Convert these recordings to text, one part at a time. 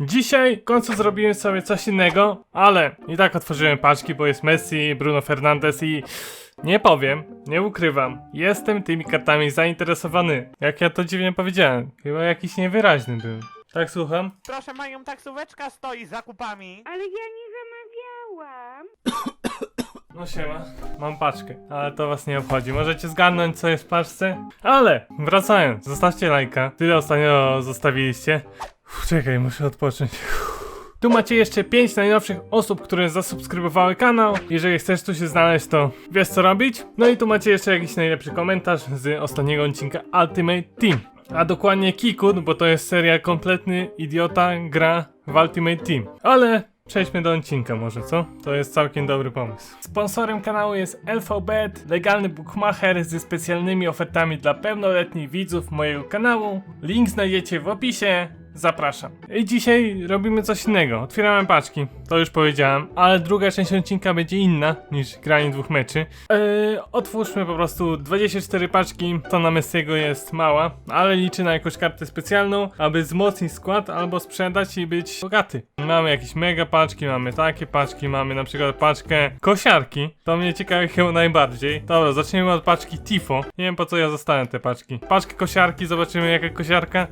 Dzisiaj w końcu zrobiłem sobie coś innego, ale i tak otworzyłem paczki, bo jest Messi, Bruno Fernandes i nie powiem, nie ukrywam, jestem tymi kartami zainteresowany. Jak ja to dziwnie powiedziałem, chyba jakiś niewyraźny był. Tak słucham? Proszę mają taksóweczka stoi z zakupami. Ale ja nie zamawiałam. No siema, mam paczkę, ale to was nie obchodzi. Możecie zgadnąć co jest w paczce? Ale, wracając, zostawcie lajka. Tyle ostatnio zostawiliście. Uff, czekaj, muszę odpocząć. Tu macie jeszcze 5 najnowszych osób, które zasubskrybowały kanał. Jeżeli chcesz tu się znaleźć, to wiesz co robić. No i tu macie jeszcze jakiś najlepszy komentarz z ostatniego odcinka Ultimate Team. A dokładnie Kikun, bo to jest seria kompletny idiota gra w Ultimate Team. Ale Przejdźmy do odcinka może, co? To jest całkiem dobry pomysł. Sponsorem kanału jest LVBet, legalny bookmacher ze specjalnymi ofertami dla pełnoletnich widzów mojego kanału. Link znajdziecie w opisie. Zapraszam. I dzisiaj robimy coś innego. Otwieramy paczki, to już powiedziałem, ale druga część odcinka będzie inna niż granie dwóch meczy. Eee, otwórzmy po prostu 24 paczki, to na Messiego jest mała, ale liczę na jakąś kartę specjalną, aby wzmocnić skład albo sprzedać i być bogaty. Mamy jakieś mega paczki, mamy takie paczki, mamy na przykład paczkę kosiarki. To mnie ciekawi chyba najbardziej. Dobra, zacznijmy od paczki Tifo. Nie wiem po co ja zostałem te paczki. Paczkę kosiarki, zobaczymy jaka kosiarka.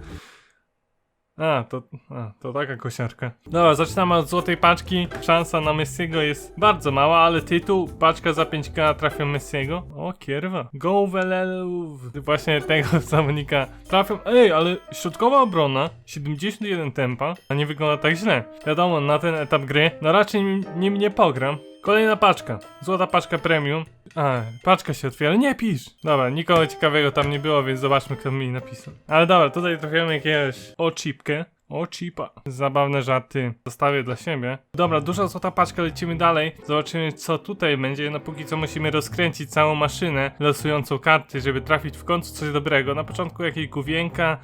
A, to, a, to taka kosiarka. Dobra, zaczynamy od złotej paczki. Szansa na Messiego jest bardzo mała, ale tytuł, paczka za 5k trafią Messiego. O, kierwa. Go Velelów. Właśnie tego zawodnika trafią. Ej, ale środkowa obrona, 71 tempa, a nie wygląda tak źle. Wiadomo, na ten etap gry, no raczej nim, nie pogram. Kolejna paczka. Złota paczka premium. A, paczka się otwiera. Nie pisz! Dobra, nikogo ciekawego tam nie było, więc zobaczmy, kto mi napisał. Ale dobra, tutaj trafiamy jakiegoś oczipkę. O chipa. Zabawne żarty zostawię dla siebie. Dobra, duża złota paczka, lecimy dalej. Zobaczymy co tutaj będzie. No póki co musimy rozkręcić całą maszynę losującą karty, żeby trafić w końcu coś dobrego. Na początku jakieś główienka.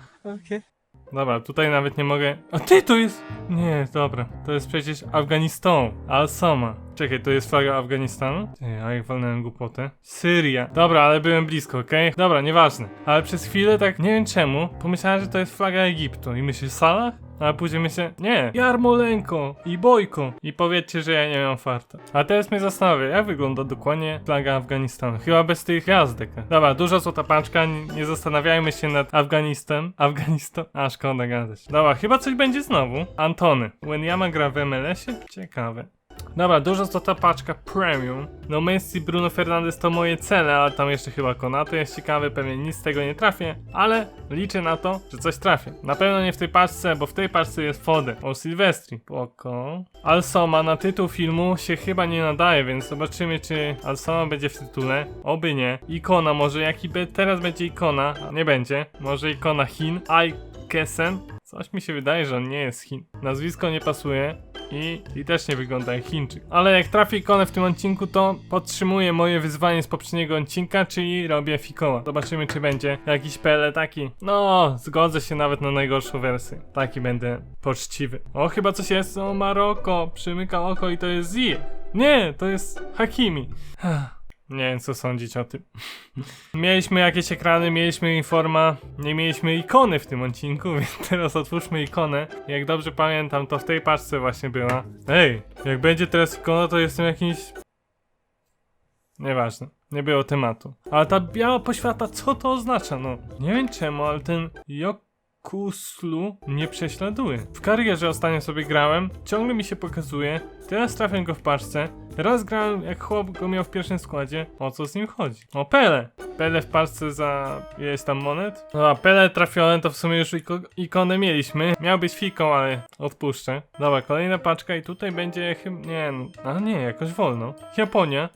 Dobra, tutaj nawet nie mogę. A ty to jest. Nie, dobra. To jest przecież Afganistan. Al-Sama. Czekaj, to jest flaga Afganistanu? Ty, a jak walnąłem głupotę. Syria. Dobra, ale byłem blisko, okej? Dobra, nieważne. Ale przez chwilę tak, nie wiem czemu, pomyślałem, że to jest flaga Egiptu. I myślę, Salah? Ale później myślę, nie, Jarmolenko i Bojko. I powiedzcie, że ja nie mam farta. A teraz mnie zastanawia, jak wygląda dokładnie flaga Afganistanu. Chyba bez tych gwiazdek. Dobra, duża złota paczka, nie zastanawiajmy się nad Afganistan. Afganistan? A, szkoda gadać. Dobra, chyba coś będzie znowu. Antony. Wenyama gra w MLS-ie? Ciekawe. Dobra, dużo złota paczka premium. No Messi, Bruno Fernandes to moje cele, ale tam jeszcze chyba Konato jest ciekawy, pewnie nic z tego nie trafię, ale liczę na to, że coś trafię. Na pewno nie w tej paczce, bo w tej paczce jest Foden o Sylwestri. Poko. Alsoma na tytuł filmu się chyba nie nadaje, więc zobaczymy czy Alsoma będzie w tytule. Oby nie. Ikona może, jaki be teraz będzie ikona? Nie będzie. Może ikona Chin. Ai Kesen. Coś mi się wydaje, że on nie jest Chin. Nazwisko nie pasuje i, i też nie wygląda jak Chińczyk. Ale jak trafię ikonę w tym odcinku, to podtrzymuję moje wyzwanie z poprzedniego odcinka, czyli robię fikoła. Zobaczymy, czy będzie jakiś pele taki. No, zgodzę się nawet na najgorszą wersję. Taki będę poczciwy. O, chyba coś jest. O, Maroko. Przymyka oko i to jest Ziyech. Nie, to jest Hakimi. Nie wiem, co sądzić o tym. Mieliśmy jakieś ekrany, mieliśmy informa, nie mieliśmy ikony w tym odcinku, więc teraz otwórzmy ikonę. Jak dobrze pamiętam, to w tej paczce właśnie była. Ej, jak będzie teraz ikona, to jestem jakiś... Nieważne, nie było tematu. Ale ta biała poświata, co to oznacza? No, nie wiem czemu, ale ten Jokuslu mnie prześladuje. W karierze ostatnio sobie grałem, ciągle mi się pokazuje, teraz trafię go w paczce, raz grałem jak chłop go miał w pierwszym składzie, o co z nim chodzi? O Pele! Pele w paczce za ileś tam monet? No a Pele trafione to w sumie już iko ikonę mieliśmy. Miał być fiką, ale odpuszczę. Dobra, kolejna paczka i tutaj będzie chyba... Nie, no, a nie, jakoś wolno. Japonia.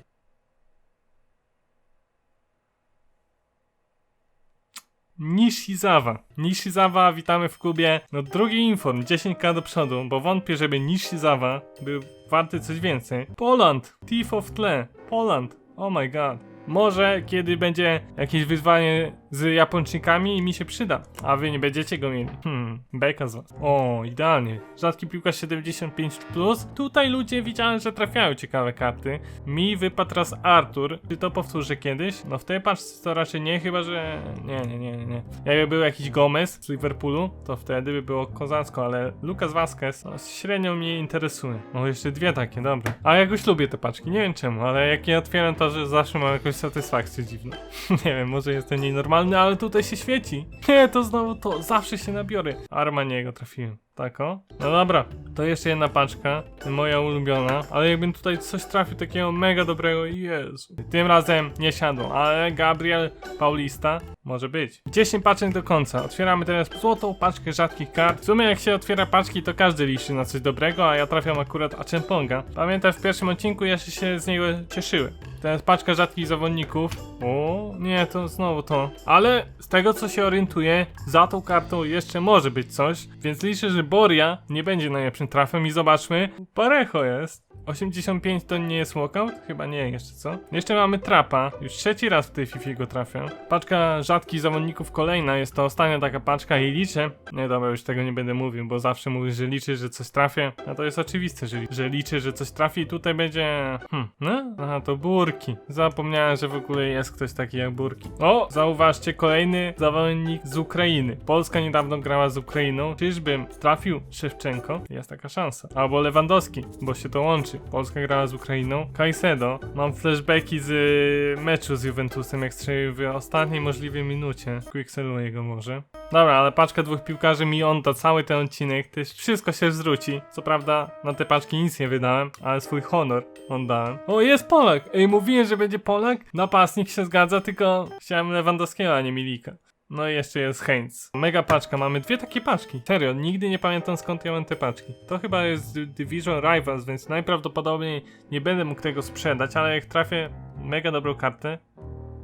Nishizawa. Nishizawa, witamy w klubie. No drugi inform, 10k do przodu, bo wątpię, żeby Nishizawa był warty coś więcej. Poland, Tifo w tle. Poland, oh my god. Może kiedy będzie jakieś wyzwanie z Japończykami mi się przyda, a wy nie będziecie go mieli. Hmm, beka z was. O, idealnie. Rzadki piłkarz 75+. Plus. Tutaj ludzie widziałem, że trafiają ciekawe karty. Mi wypadł raz Artur. Czy to powtórzę kiedyś? No w tej paczce to raczej nie, chyba że... Nie, nie, nie, nie. Jakby był jakiś Gomez z Liverpoolu, to wtedy by było kozacko, ale Lucas Vazquez no, średnio mnie interesuje. No jeszcze dwie takie, dobra. A jakoś lubię te paczki, nie wiem czemu, ale jak je otwieram to, że zawsze mam jakąś satysfakcję dziwną. nie wiem, może jestem nienormalny, ale tutaj się świeci. Nie, to znowu to, zawsze się nabiorę. Armaniego trafiłem. Tak o? No dobra, to jeszcze jedna paczka, moja ulubiona, ale jakbym tutaj coś trafił takiego mega dobrego, Jezu. Tym razem nie siadło, ale Gabriel Paulista może być. 10 paczek do końca, otwieramy teraz złotą paczkę rzadkich kart. W sumie jak się otwiera paczki, to każdy liczy na coś dobrego, a ja trafiam akurat Achemponga. Pamiętam w pierwszym odcinku jeszcze się z niego cieszyłem. Teraz paczka rzadkich zawodników. O, nie, to znowu to. Ale z tego co się orientuję, za tą kartą jeszcze może być coś, więc liczę, że Boria nie będzie najlepszym trafem i zobaczmy. Parecho jest. 85 to nie jest walkout? Chyba nie, jeszcze co? Jeszcze mamy trapa. Już trzeci raz w tej FIFA go trafiam. Paczka rzadkich zawodników kolejna, jest to ostatnia taka paczka i liczę. Nie dobra, już tego nie będę mówił, bo zawsze mówisz, że liczy, że coś trafię. A to jest oczywiste, że, że liczy, że coś trafi i tutaj będzie... Hmm, no? Aha, to burki. Zapomniałem, że w ogóle jest ktoś taki jak burki. O, zauważcie, kolejny zawodnik z Ukrainy. Polska niedawno grała z Ukrainą. Czyżbym trafił Szewczenko? Jest taka szansa. Albo Lewandowski, bo się to łączy. Polska grała z Ukrainą. Kajsedo. Mam flashbacki z y, meczu z Juventusem, jak strzelił w ostatniej możliwej minucie. Quickseluję go może. Dobra, ale paczka dwóch piłkarzy mi on to cały ten odcinek, jest wszystko się zwróci. Co prawda na te paczki nic nie wydałem, ale swój honor oddałem. O, jest Polak! Ej, mówiłem, że będzie Polak? Napastnik się zgadza, tylko chciałem Lewandowskiego, a nie Milika. No i jeszcze jest Heinz. Mega paczka, mamy dwie takie paczki. Serio, nigdy nie pamiętam skąd ja mam te paczki. To chyba jest Division Rivals, więc najprawdopodobniej nie będę mógł tego sprzedać, ale jak trafię mega dobrą kartę,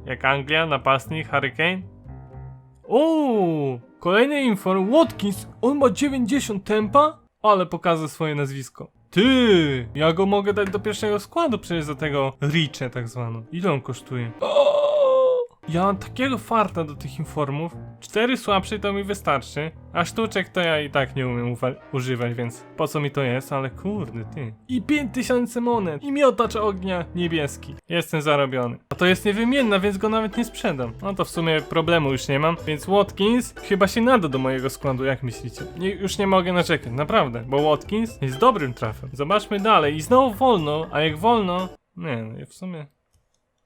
jak Anglia, napastnik, Hurricane, Uuu, kolejny inform. Watkins, on ma 90 tempa? Ale pokaże swoje nazwisko. Ty, ja go mogę dać do pierwszego składu przecież za tego Ricze tak zwano. Ile on kosztuje? O! Ja mam takiego farta do tych informów. Cztery słabsze to mi wystarczy. A sztuczek to ja i tak nie umiem używać, więc po co mi to jest, ale kurde ty. I 5000 monet. I miotacz ognia niebieski. Jestem zarobiony. A to jest niewymienna, więc go nawet nie sprzedam. No to w sumie problemu już nie mam. Więc Watkins chyba się nada do mojego składu, jak myślicie? Nie, już nie mogę naczekać, naprawdę. Bo Watkins jest dobrym trafem. Zobaczmy dalej. I znowu wolno, a jak wolno... Nie, no w sumie...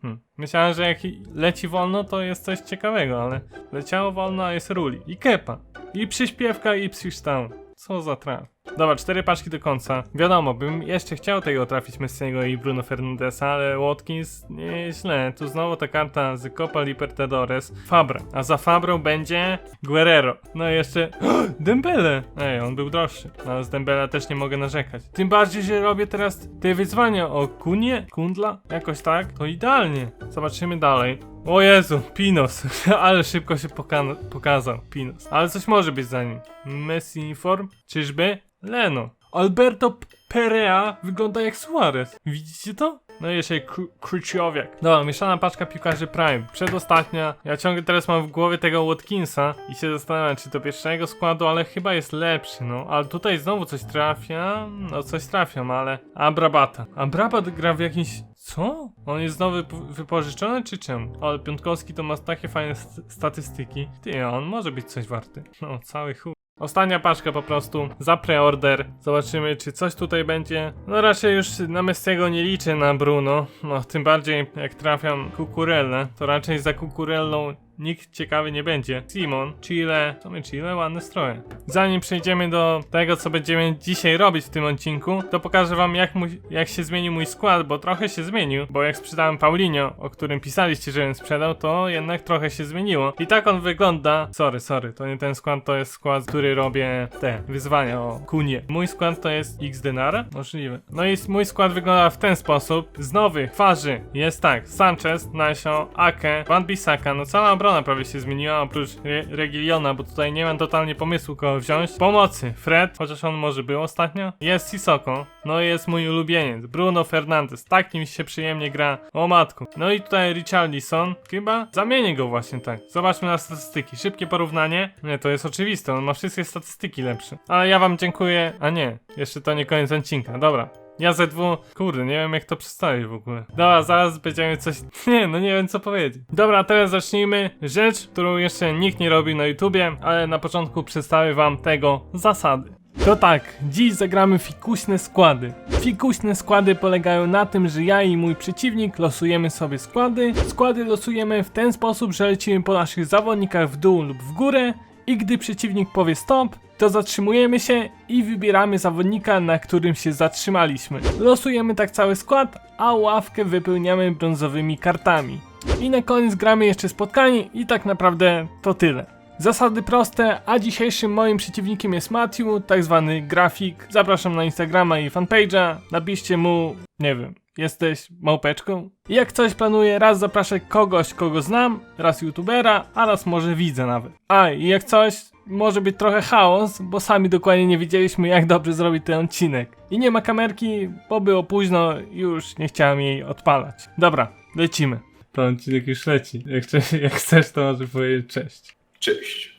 Hmm. Myślałem, że jak leci wolno, to jest coś ciekawego, ale leciało wolno, a jest ruli. I kepa. I przyśpiewka, i Psisztown. Co za traf. Dobra, cztery paczki do końca. Wiadomo, bym jeszcze chciał tego trafić Messiego i Bruno Fernandesa, ale Watkins nieźle. Tu znowu ta karta z Copa Libertadores. Fabra. A za Fabrą będzie Guerrero. No i jeszcze Dembele. Ej, on był droższy. No, ale z Dembela też nie mogę narzekać. Tym bardziej, że robię teraz te wyzwania o Kunie, Kundla, jakoś tak. To idealnie. Zobaczymy dalej. O Jezu, Pinos. Ale szybko się poka- pokazał. Pinos. Ale coś może być za nim. Messi inform? Czyżby? Leno. Alberto Perea wygląda jak Suarez. Widzicie to? No i jeszcze Kru- Kruciowiak. Dobra, mieszana paczka piłkarzy Prime. Przedostatnia. Ja ciągle teraz mam w głowie tego Watkinsa i się zastanawiam, czy do pierwszego składu, ale chyba jest lepszy, no. Ale tutaj znowu coś trafia. No coś trafiam, ale... Abrabata. Abrabat gra w jakimś... Co? On jest znowu wyp- wypożyczony, czy czemu? Ale Piątkowski to ma takie fajne st- statystyki. Ty, on może być coś warty. No, cały chuj. Ostatnia paczka po prostu za preorder. Zobaczymy, czy coś tutaj będzie. No raczej już na Messiego nie liczę na Bruno. No tym bardziej jak trafiam Kukurellę, to raczej za Kukurellą nikt ciekawy nie będzie. Simon, Chile, co my Chile? Ładne stroje. Zanim przejdziemy do tego, co będziemy dzisiaj robić w tym odcinku, to pokażę wam jak, jak się zmienił mój skład, bo trochę się zmienił, bo jak sprzedałem Paulinho, o którym pisaliście, żebym sprzedał, to jednak trochę się zmieniło. I tak on wygląda. Sorry, sorry, to nie ten skład, to jest skład, który robię te wyzwania o kunie. Mój skład to jest X denara? Możliwe. No i mój skład wygląda w ten sposób. Z nowych twarzy jest tak, Sanchez, Nasio, Ake, Van Bissaka, no cała obrona obrona prawie się zmieniła, oprócz Re Regiliona, bo tutaj nie mam totalnie pomysłu kogo wziąć. Pomocy, Fred, chociaż on może był ostatnio. Jest Sisoko, no i jest mój ulubieniec, Bruno Fernandes, tak nim się przyjemnie gra, o matku. No i tutaj Richarlison, chyba zamienię go właśnie tak. Zobaczmy na statystyki, szybkie porównanie. Nie, to jest oczywiste, on ma wszystkie statystyki lepsze. Ale ja wam dziękuję, a nie, jeszcze to nie koniec odcinka, dobra. Ja ZW, kurde, nie wiem jak to przedstawić w ogóle. Dobra, zaraz będziemy coś. Nie, no nie wiem co powiedzieć. Dobra, teraz zacznijmy. Rzecz, którą jeszcze nikt nie robi na YouTubie, ale na początku przedstawię wam tego zasady. To tak, dziś zagramy fikuśne składy. Fikuśne składy polegają na tym, że ja i mój przeciwnik losujemy sobie składy. Składy losujemy w ten sposób, że lecimy po naszych zawodnikach w dół lub w górę i gdy przeciwnik powie stop, to zatrzymujemy się i wybieramy zawodnika, na którym się zatrzymaliśmy. Losujemy tak cały skład, a ławkę wypełniamy brązowymi kartami. I na koniec gramy jeszcze spotkanie i tak naprawdę to tyle. Zasady proste, a dzisiejszym moim przeciwnikiem jest Matthew, tak zwany grafik. Zapraszam na Instagrama i fanpage'a, napiszcie mu, nie wiem, jesteś małpeczką? Jak coś planuję raz zapraszać kogoś, kogo znam, raz youtubera, a raz może widzę nawet. A i jak coś, może być trochę chaos, bo sami dokładnie nie wiedzieliśmy jak dobrze zrobić ten odcinek. I nie ma kamerki, bo było późno, już nie chciałem jej odpalać. Dobra, lecimy. To odcinek już leci. Jak, jak chcesz, to może powiedzieć cześć. Cześć.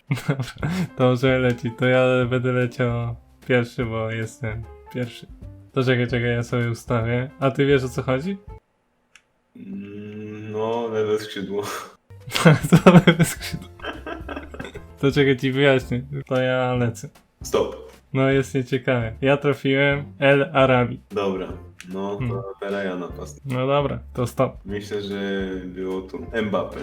To może leci, to ja będę leciał pierwszy, bo jestem pierwszy. To czekaj, czekaj, ja sobie ustawię. A ty wiesz o co chodzi? No, lewe skrzydło. to lewe skrzydło. To czekaj ci wyjaśnię. To ja lecę. Stop. No jest nieciekawe. Ja trafiłem El Arabi. Dobra. No, to Hmm. teraz ja napastę. No dobra, to stop. Myślę, że było tu Mbappe.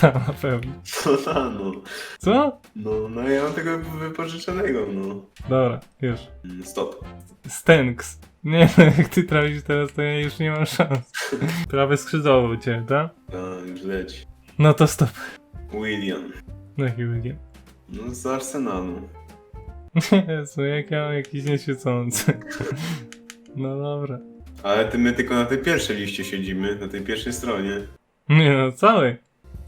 Ta na pewno. No, ta, no. Co? No, no ja mam tego wypożyczonego, no. Dobra, już. Mm, Stop. Stenks. Nie no, jak ty trafisz teraz, to ja już nie mam szans. Prawe skrzydłowo u ciebie, tak? A, już leci. No to stop. William. No chwilę. No, z Arsenalu. Jezu, jak ja mam jakiś nieświecący. No dobra. Ale ty my tylko na tej pierwszej liście siedzimy, na tej pierwszej stronie. Nie no, cały.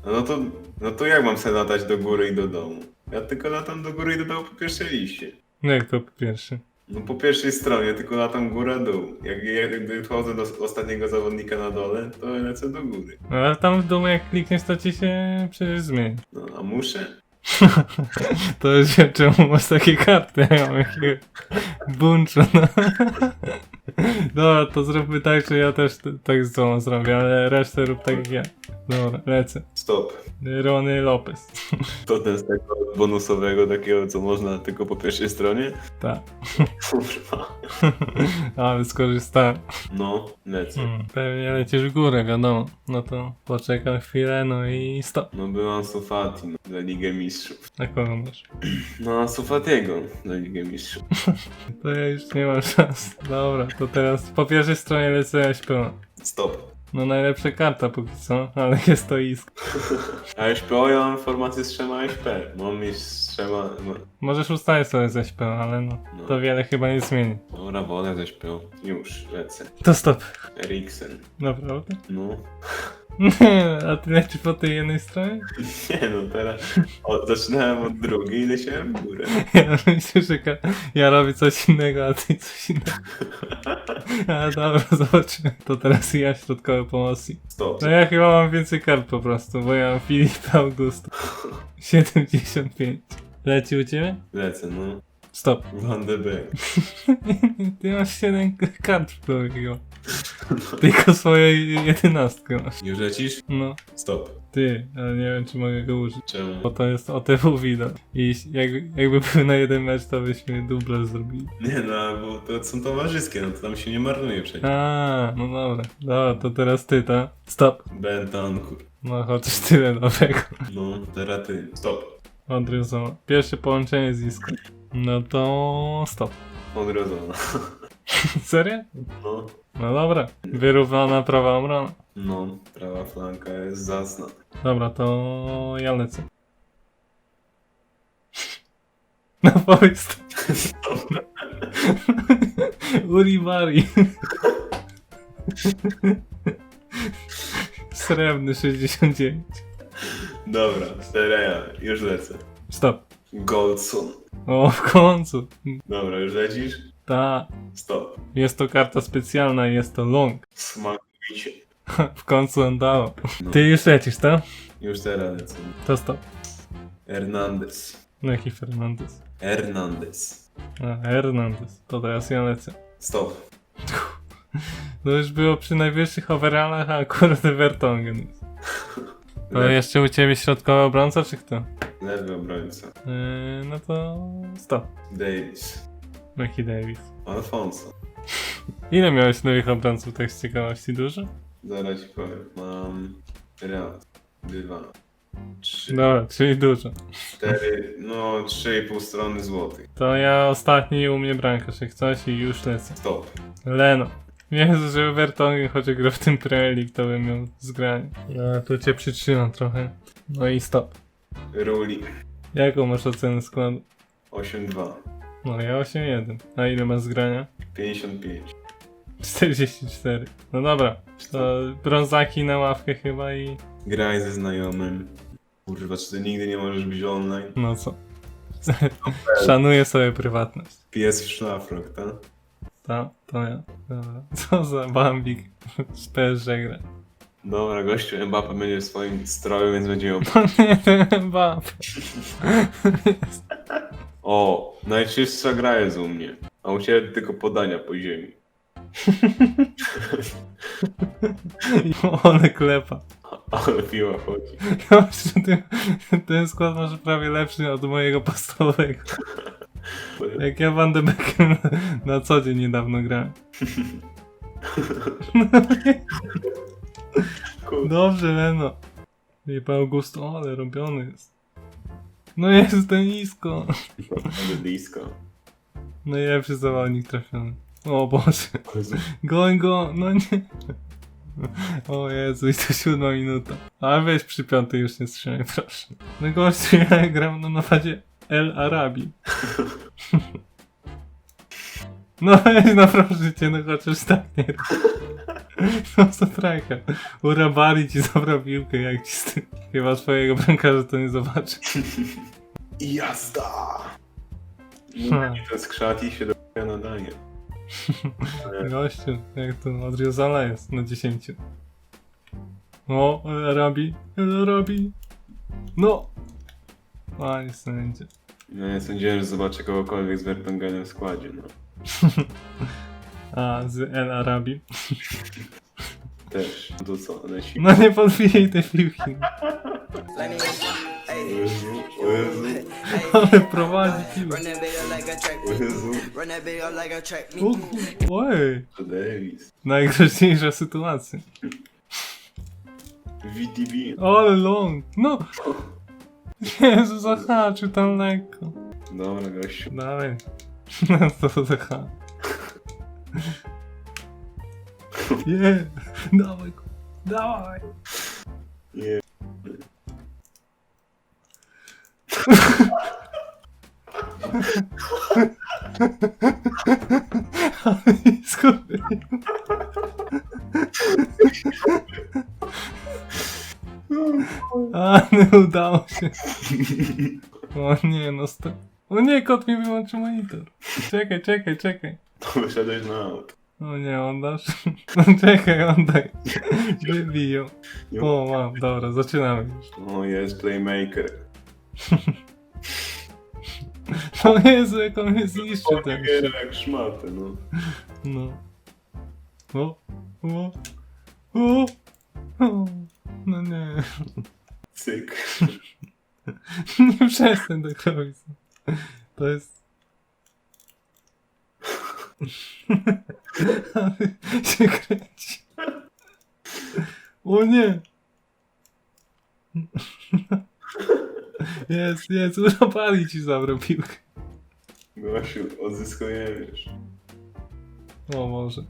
A no to, no to jak mam sobie latać do góry i do domu? Ja tylko latam do góry i do dołu po pierwszej liście. No jak to po pierwsze? No po pierwszej stronie tylko latam góra-dół. Jak, jak gdy wchodzę do ostatniego zawodnika na dole, to lecę do góry. No ale tam w domu jak klikniesz, to ci się przecież zmieni. No a muszę? To wiem, czemu masz takie karty. Ja mam jakiegoś bunczu, no. Dobra, to zróbmy tak, że ja też t- tak z tobą zrobię, ale resztę rób tak jak ja. Dobra, lecę. Stop. Rony Lopez. To ten z tego bonusowego, takiego co można tylko po pierwszej stronie? Tak. Kurwa. Ale skorzystałem. No, lecę. Hmm, pewnie lecisz w górę, wiadomo. No to poczekam chwilę, no i stop. No byłam Sufati no, za Ligę Mistrzów. Na kogo masz? No a Sufatiego za Ligę Mistrzów. To ja już nie mam szans. Dobra, to teraz po pierwszej stronie lecę śpiewa. Stop. No najlepsza karta póki co, ale jest to isk. A SPO ja mam formację z trzema SP. Mam mieć z trzema... No, Możesz ustawić sobie ze śpiewa, ale no, No. to wiele chyba nie zmieni. dobra, wolę ze SPO. Już, lecę. To stop. Eriksen. Naprawdę? No. A ty lecisz po tej jednej stronie? Nie no, teraz o, zaczynałem od drugiej i leciałem w górę. Ja myślę, że ka- ja robię coś innego, a ty coś innego. Ale dobra, zobaczymy. To teraz ja środkowy pomocy. Stop. No ja chyba mam więcej kart po prostu, bo ja mam Filipa Augusto. 75. Leci u ciebie? Lecę, no. Stop. Van de Beek. Ty masz 7 kart chyba. Tylko swoją jedenastkę masz. Już lecisz? No, Stop. ty, ale nie wiem czy mogę go użyć. Czemu? Bo to jest OTW widok. I jak, jakby był na jeden mecz, to byśmy duble zrobili. Nie no, bo to są towarzyskie, no to tam się nie marnuje przecież. A, no dobra. Dobra, to teraz ty, ta. Stop. Bentankur. No chociaż tyle dobrego. No, teraz ty. Stop. Odrzucona. Pierwsze połączenie z Iską. No to stop. Odrodzona. Serio? No. No dobra. Wyrównana prawa obrona. No, prawa flanka jest zacna. Dobra, to ja lecę. No powiedz to. Uribari. Srebrny 69. Dobra, Terea, już lecę. Stop. Goldson. O, w końcu. Dobra, już lecisz? Ta. Stop. Jest to karta specjalna i jest to long. Smakuj W końcu on dało. No. Ty już lecisz, tak? Już teraz lecę. To stop. Hernandez. No jaki Fernandez? Hernandez. A, Hernandez. To teraz ja lecę. Stop. To już było przy najwyższych overallach, a kurde Vertongen jest. To jeszcze u ciebie środkowy obrońca, czy kto? lewy obrońca. Yy, no to stop. Davis. Mickey Davis. Alfonso. Ile miałeś nowych obrońców, tak z ciekawości dużo? Zaraz ci powiem. Mam raz, dwa, trzy, Dobra, czyli dużo. cztery, no trzy i pół strony złotych. To ja ostatni u mnie bramkarz, jak coś i już lecę. Stop. Leno. Jezu, że Vertonghen choć gra w tym League, to bym miał zgranie. Ja tu cię przytrzymam trochę. No i stop. Ruli. Jaką masz ocenę składu? 8-2. No ja 8-1. A ile masz zgrania? 55. 44. No dobra, to brązaki na ławkę chyba i... Graj ze znajomym. Kurwa, czy ty nigdy nie możesz być online? no co? Szanuję sobie prywatność. Pies w szlafrok, tak? Ta, to ja. Dobra. Co za bambik PSG gra. Dobra, gościu Mbappe będzie w swoim stroju, więc będzie ją... To nie ten Mbappe. O, najczystsza gra jest u mnie. A u ciebie tylko podania po ziemi. Ole klepa. Ale piła chodzi. Ja myślę, że ten, ten skład może prawie lepszy od mojego podstawowego. Jak ja Van de na co dzień niedawno grałem. Dobrze, Leno. Jeba Augusto, ale robiony jest. No jest. Ale blisko. Najlepszy zawodnik trafiony. O Boże. Goń go, no nie. O Jezu, i to siódma minuta. A weź przy piątej już nie strzelaj, proszę. No gościu, ja gram na napadzie El Arabi. No no proszę cię, no chociaż tak nie. No co traka. Urabali ci zabrał piłkę, jak ci z tym. Chyba swojego bramkarza to nie zobaczy. I jazda! Hmm. I ten skrzat i się do nadaje. Gościu, jak to Adriozala jest na 10. O, El Arabi, El Arabi. No! A, nie sędzia. No nie sądziłem, że zobaczę kogokolwiek z Vertongenem w składzie, no. A, z El Arabi. Też. No to co, leci? No nie podbijaj tej piłki. O Jezu, o Jezu, Ale prowadzi piłkę. Run that bitch up like a track o. Jezu. O, meet. ku- oj, To Davis. najgroźniejsza sytuacja. VTB. Ale long, no! Jezu, zahaczył tam lekko. Dobra, gościu. Dalej. No to zahaczył. Nie, dawaj dawaj. Nie. Skąd? A, nie udało się. O nie, no sto... O nie, kot mi wyłączył monitor. Czekaj, czekaj, czekaj. To wyszedłeś na aut. O nie, oddasz? No czekaj, oddaj. Wybiją. Nie- O, mam, dobra, zaczynamy już. O, jest playmaker. No Jezu, jak on mnie zniszczy ten. Playmaker jak szmaty, no. No. O, o, o, o. No nie. Cyk. Nie przestań tak robić. To jest... Ale się kręci. O nie! Jest, jest, urobali ci zabrał piłkę. Gościu, odzyskujesz. O może.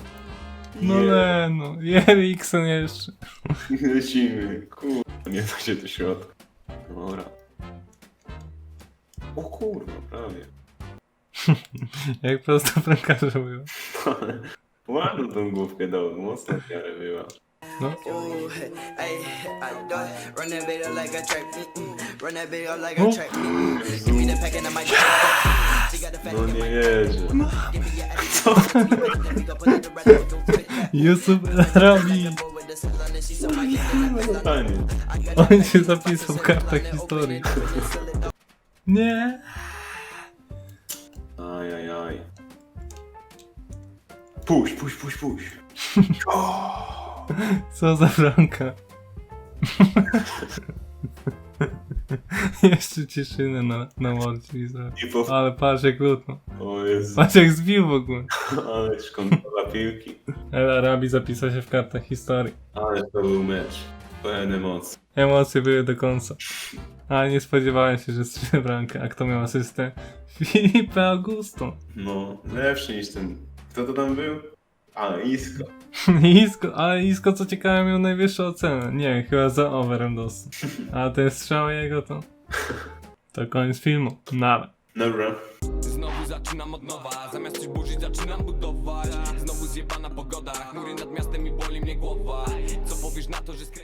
No Je- Leno, Eriksen jeszcze. Lecimy. Kurwa, nie da się do środka. Dobra. O kurwa, prawie. Jak prosto bramkarza było. Ładno tą główkę dał, mocno w miarę była. No. Ooh, hey, I do it. Run that up like a track. Mm-mm. Run that bitch up like a track. Give me the pack and I might No nie quit that. Yusuf robi. Cells on się zapisał w kartach historii. Nie. Ajajaj. Puść, puść, puść, puść. Co za bramka. Jeszcze cieszynę na, na zrobił. I po... Ale patrz jak lutno. O Jezu, Patrz jak zbił w ogóle. ale kontrola piłki. El Arabi zapisał się w kartach historii. Ale to był mecz. Pełen emocji. Emocje były do końca. Ale nie spodziewałem się, że strzeli bramkę. A kto miał asystę? Filipe Augusto. No, lepszy niż ten. Kto to tam był? A, Isko. Isko, ale Isko co ciekawe miał najwyższą ocenę. Nie, chyba za overem dostał. A ten strzał jego to... To koniec filmu. Nawet. Dobra. Znowu zaczynam od nowa, zamiast coś burzyć zaczynam budować Znowu zjebana pogoda, chmury nad miastem i boli mnie głowa Co powiesz na to, że skręcę